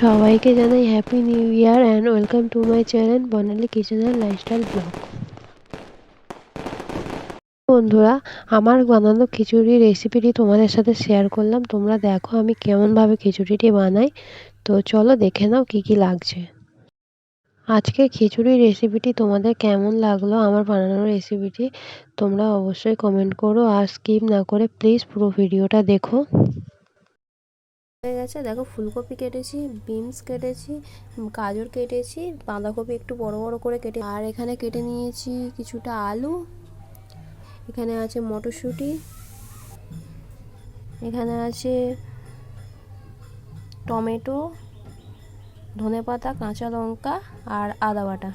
সবাইকে জানাই happy new year and welcome to my channel Bonali kitchen and lifestyle blog বন্ধুরা, আমার বানানো খিচুড়ির রেসিপিটি তোমাদের সাথে শেয়ার করলাম। তোমরা দেখো আমি কেমনভাবে খিচুড়িটি বানাই। তো চলো দেখে নাও কি কি লাগছে। আজকে খিচুড়ির রেসিপিটি তোমাদের কেমন লাগল, আমার বানানোর রেসিপিটি তোমরা অবশ্যই কমেন্ট করো। আর স্কিপ না করে প্লিজ পুরো ভিডিওটা দেখো। হয়ে গেছে। দেখো ফুলকপি কেটেছি, বিনস কেটেছি, গাজর কেটেছি, বাঁধাকপি একটু বড় বড় করে কেটে আর এখানে কেটে নিয়েছি কিছুটা আলু। এখানে আছে মটরশুঁটি। এখানে আছে টমেটো ধনেপাতা কাঁচা লঙ্কা আর আদা বাটা।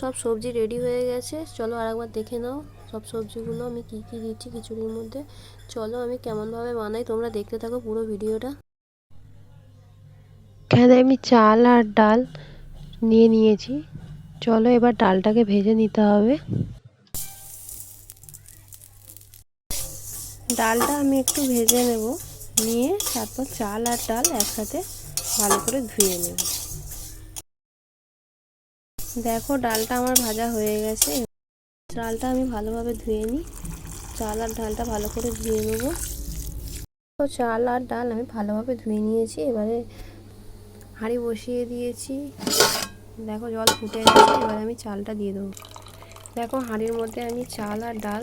সব সবজি রেডি হয়ে গেছে। চলো আর একবার দেখে নাও সব সবজিগুলো আমি কি কি দিচ্ছি খিচুড়ির মধ্যে। চলো আমি কেমনভাবে বানাই, তোমরা দেখতে থাকো পুরো ভিডিওটা। এখানে আমি চাল আর ডাল নিয়ে নিয়েছি। চলো এবার ডালটাকে ভেজে নিতে হবে। ডালটা আমি একটু ভেজে নেব। নিয়ে তারপর চাল আর ডাল একসাথে ভালো করে ধুয়ে নেব। দেখো, ডালটা আমার ভাজা হয়ে গেছে। ডালটা আমি ভালোভাবে ধুয়ে নিই। চাল আর ডালটা ভালো করে ধুয়ে নেব। চাল আর ডাল আমি ভালোভাবে ধুয়ে নিয়েছি। এবারে হাঁড়ি বসিয়ে দিয়েছি। দেখো জল ফুটে গেছে, এবার আমি চালটা দিয়ে দেবো। দেখো হাঁড়ির মধ্যে আমি চাল আর ডাল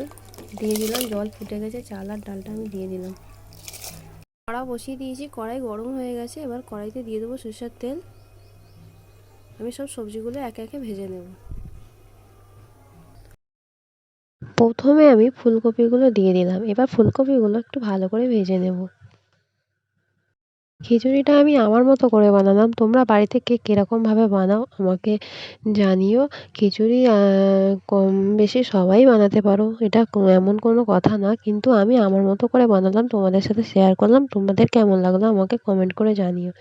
দিয়ে দিলাম, জল ফুটে গেছে, চাল আর ডালটা আমি দিয়ে দিলাম। কড়া বসিয়ে দিয়েছি, কড়াই গরম হয়ে গেছে, এবার কড়াইতে দিয়ে দেবো সরষের তেল। আমি সব সবজিগুলো একে একে ভেজে নেব। প্রথমে আমি ফুলকপিগুলো দিয়ে দিলাম, এবার ফুলকপিগুলো একটু ভালো করে ভেজে নেব। খিচুড়িটা আমি আমার মতো করে বানালাম। তোমরা বাড়িতে কে কীরকমভাবে বানাও আমাকে জানিও। খিচুড়ি কম বেশি সবাই বানাতে পারো। এটা এমন কোনো কথা না। কিন্তু আমি আমার মতো করে বানালাম, তোমাদের সাথে শেয়ার করলাম। তোমাদের কেমন লাগল আমাকে কমেন্ট করে জানিও।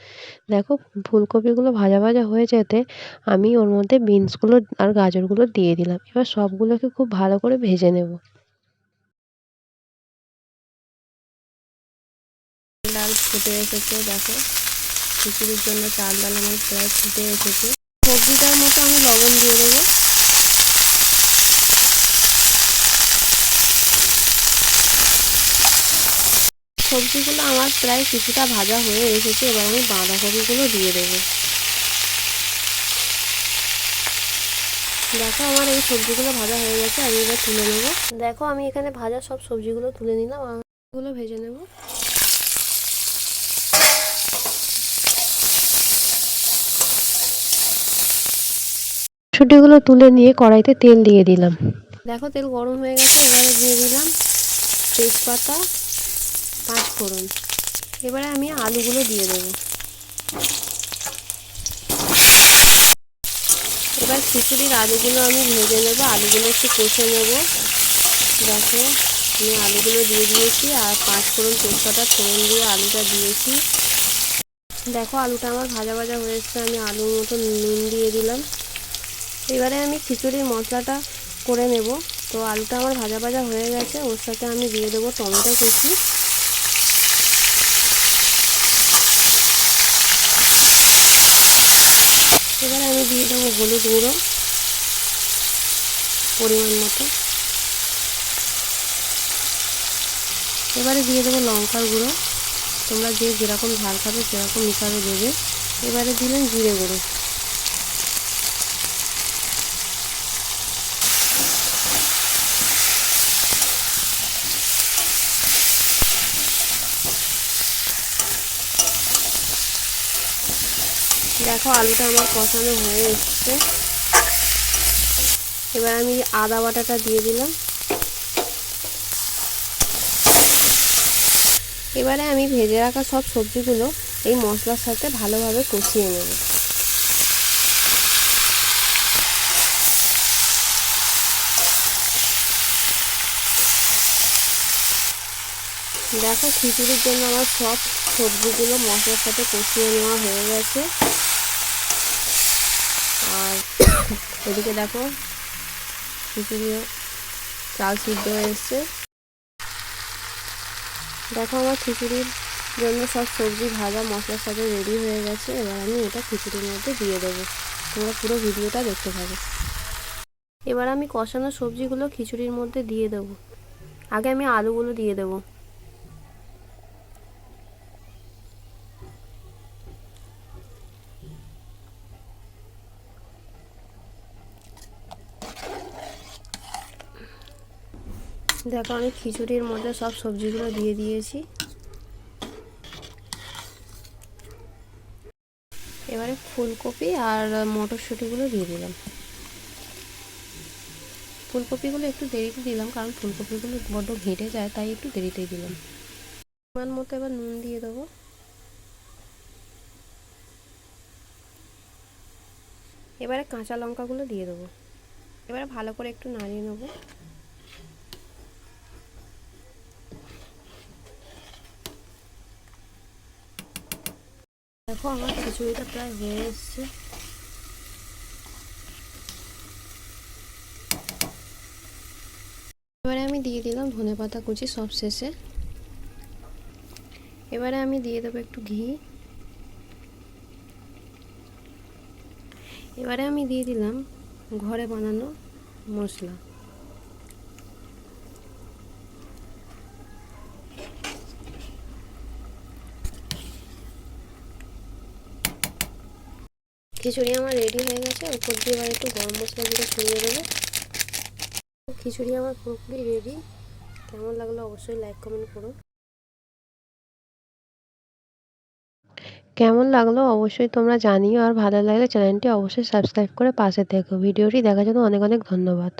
দেখো, ফুলকপিগুলো ভাজা ভাজা হয়ে যেতে আমি ওর মধ্যে বিনসগুলো আর গাজরগুলো দিয়ে দিলাম। এবার সবগুলোকে খুব ভালো করে ভেজে নেব। ফুটে এসেছে, দেখো। খিচুড়ির জন্য চাল ডাল আমার প্রায় ফুটে এসেছে। সবজিটার মতো আমি লবণ দিয়ে দেবো। সবজিগুলো আমার প্রায় কিছুটা ভাজা হয়ে এসেছে, এবার আমি বাঁধাকপিগুলো দিয়ে দেবো। দেখো আমার এই সবজিগুলো ভাজা হয়ে গেছে, আমি এবার তুলে নেব। দেখো আমি এখানে ভাজা সব সবজিগুলো তুলে নিলাম আর ভেজে নেব। ছুটিগুলো তুলে নিয়ে কড়াইতে তেল দিয়ে দিলাম। দেখো তেল গরম হয়ে গেছে, এবারে দিয়ে দিলাম তেজপাতা পাঁচ ফোড়ন এবারে আমি আলুগুলো দিয়ে দেবো। এবার খিচুড়ির আলুগুলো আমি ভেজে নেব, আলুগুলো একটু কষে নেব। দেখো, আমি আলুগুলো দিয়ে দিয়েছি আর পাঁচ ফোড়ন তেজপাতা, ফোড়ন দিয়ে আলুটা দিয়েছি। দেখো, আলুটা আমার ভাজা ভাজা হয়েছে আমি আলুর মতো নুন দিয়ে দিলাম। এবারে আমি খিচুড়ির মশলাটা করে নেব। তো আলুটা আমার ভাজা ভাজা হয়ে গেছে, ওর সাথে আমি দিয়ে দেবো টমেটো কুচি। এবারে আমি দিয়ে দেবো হলুদ গুঁড়ো পরিমাণ মতো। এবারে দিয়ে দেবো লঙ্কার গুঁড়ো। তোমরা যে যেরকম ঝাল খাবে সেরকম হিসাবে দেবে। এবারে দিলেন জিরে গুঁড়ো। দেখো আলুটা আমার কষানো হয়ে এসছে। এবার আমি আদা বাটাটা দিয়ে দিলাম। এবারে আমি ভেজে রাখা সব সবজিগুলো এই মশলার সাথে ভালোভাবে কষিয়ে নেব। দেখো খিচুড়ির জন্য আমার সব সবজিগুলো মশলার সাথে কষিয়ে নেওয়া হয়ে গেছে। আর এদিকে দেখো খিচুড়িও চাল সিদ্ধ হয়ে এসছে। দেখো আমার খিচুড়ির জন্য সব সবজি, ভাজা মশলার সাথে রেডি হয়ে গেছে। এবার আমি এটা খিচুড়ির মধ্যে দিয়ে দেবো। তোমরা পুরো ভিডিওটা দেখতে থাকো। এবার আমি কষানো সবজিগুলো খিচুড়ির মধ্যে দিয়ে দেবো। আগে আমি আলুগুলো দিয়ে দেবো। দেখো আমি খিচুড়ির মধ্যে সব সবজিগুলো দিয়ে দিয়েছি। এবারে ফুলকপি আর মটরশুঁটিগুলো দিয়ে দিলাম। ফুলকপিগুলো একটু দেরিতে দিলাম কারণ ফুলকপিগুলো বড্ড ঘেঁটে যায়, তাই একটু দেরিতেই দিলাম। পরিমাণ মতো এবার নুন দিয়ে দেবো। এবারে কাঁচা লঙ্কাগুলো দিয়ে দেবো। এবারে ভালো করে একটু নাড়িয়ে নেব। দেখো, আমার খিচুড়িটা প্রায় হয়ে এসছে। এবারে আমি দিয়ে দিলাম ধনে পাতা কুচি, সব শেষে। এবারে আমি দিয়ে দেবো একটু ঘি। এবারে আমি দিয়ে দিলাম ঘরে বানানো মশলা। খিচুড়ি আমার রেডি হয়ে গেছে। উপর দিয়ে এবার একটু গরম মশলা দিয়ে ছড়িয়ে দেবো। খিচুড়ি আমার পুরোপুরি রেডি কেমন লাগল অবশ্যই লাইক কমেন্ট করুন। কেমন লাগল অবশ্যই তোমরা জানিও। আর ভালো লাগলে চ্যানেলটি অবশ্যই সাবস্ক্রাইব করে পাশে থেকো। ভিডিওটি দেখার জন্য অনেক অনেক ধন্যবাদ।